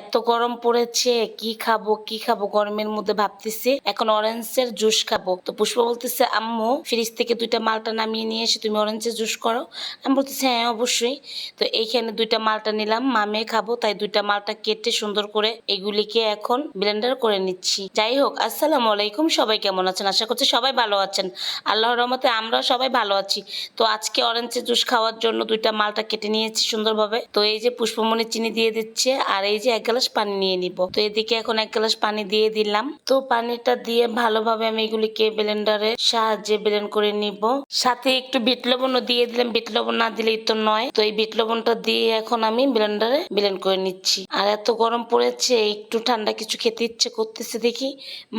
এত গরম পড়েছে, কি খাব কি খাব গরমের মধ্যে ভাবতেছি। এখন অরেঞ্জের জুস খাব। তো পুষ্প বলতেছে, আম্মু ফ্রিজ থেকে দুইটা মালটা নামিয়ে নিয়ে এসে তুমি অরেঞ্জের জুস করো। আমি বলতেছি হ্যাঁ অবশ্যই। তো এইখানে দুইটা মালটা নিলাম, মামে খাব, তাই দুইটা মালটা কেটে সুন্দর করে এগুলিকে এখন ব্লেন্ডার করে নিচ্ছি। যাই হোক, আসসালামু আলাইকুম, সবাই কেমন আছেন? আশা করছি সবাই ভালো আছেন। আল্লাহর রহমতে আমরাও সবাই ভালো আছি। তো আজকে অরেঞ্জের জুস খাওয়ার জন্য দুইটা মালটা কেটে নিয়েছি সুন্দরভাবে। তো এই যে পুষ্পমণি চিনি দিয়ে দিচ্ছে, আর এই যে এক গ্লাস পানি নিয়ে নিব। তো এদিকে এখন এক গ্লাস পানি দিয়ে দিলাম। তো পানিটা দিয়ে ভালোভাবে আমি এগুলিকে ব্লেন্ডারের সাহায্যে ব্লেন্ড করে নিব। সাথে একটু বিট লবণও দিয়ে দিলাম। বিট লবণ না দিলেই তো নয়। তো এই বিট লবণটা দিয়ে এখন আমি ব্লেন্ডারে ব্লেন্ড করে নিচ্ছি। আর এত গরম পড়েছে, একটু ঠান্ডা কিছু খেতে ইচ্ছে করতেছে দেখি।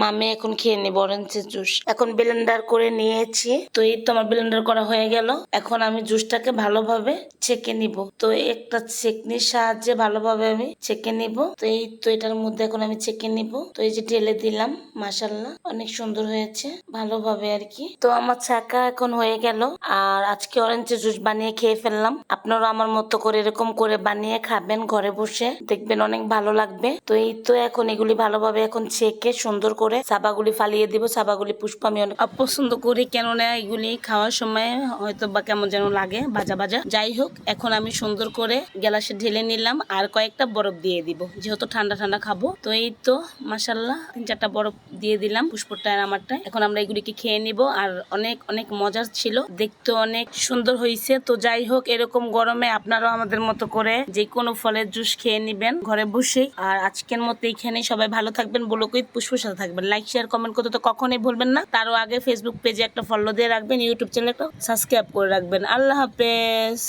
মামে এখন খেয়ে নেব অরেঞ্জের জুস এখন ব্লেন্ডার করে নিয়েছি। তো এই তো আমার ব্লেন্ডার করা হয়ে গেল। এখন আমি জুসটাকে ভালোভাবে ছেঁকে নিব। তো একটা ছেঁকনির সাহায্যে ভালোভাবে আমি ছেঁকে নিব। তো এই, তো এটার মধ্যে এখন আমি ছেঁকে নিব। তো এই যে ঢেলে দিলাম মাসাল্লাহ অনেক সুন্দর হয়েছে, ভালোভাবে আর কি। তো আমার ছাকা এখন হয়ে গেল। আর আজকে অরেঞ্জের জুস বানিয়ে খেয়ে ফেললাম। আপনারা আমার মতো করে এরকম করে বানিয়ে খাবেন ঘরে বসে। দেখবেন অনেক ভালো লাগবে। তো এই তো এখন এগুলি ভালোভাবে এখন ছেঁকে সুন্দর করে সাবাগুলি ফালিয়ে দিব। সাবাগুলি পুষ্প আমি অনেক অপছন্দ করি, কেননা এগুলি খাওয়ার সময় হয়তো বা কেমন যেন লাগে, ভাজা ভাজা। যাই হোক, এখন আমি সুন্দর করে গ্লাসে ঢেলে নিলাম। আর কয়েকটা বরফ দিয়ে দিব। যেহেতু ঠান্ডা ঠান্ডা খাব, তো এই তো মাসাল্লাহ তিন চারটা বরফ দিয়ে দিলাম পুষ্পটা আর আমারটা এখন আমরা এগুলিকে খেয়ে নিব আর অনেক অনেক মজার ছিল। দেখতে অনেক সুন্দর হয়েছে তো যাই হোক, এরকম গরমে আপনারাও আমাদের মতো করে যে কোনো ফলের জুস খেয়ে নিবেন ঘরে বসেই। আর আজকের মতো এইখানে সবাই ভালো থাকবেন। বলকুইত পুষ্পর সাথে থাকবেন। লাইক শেয়ার কমেন্ট করতে তো কখনোই ভুলবেন না। তারও আগে ফেসবুক পেজে একটা ফলো দিয়ে রাখবেন ইউটিউব চ্যানেলটা সাবস্ক্রাইব করে রাখবেন। আল্লাহ হাফেজ।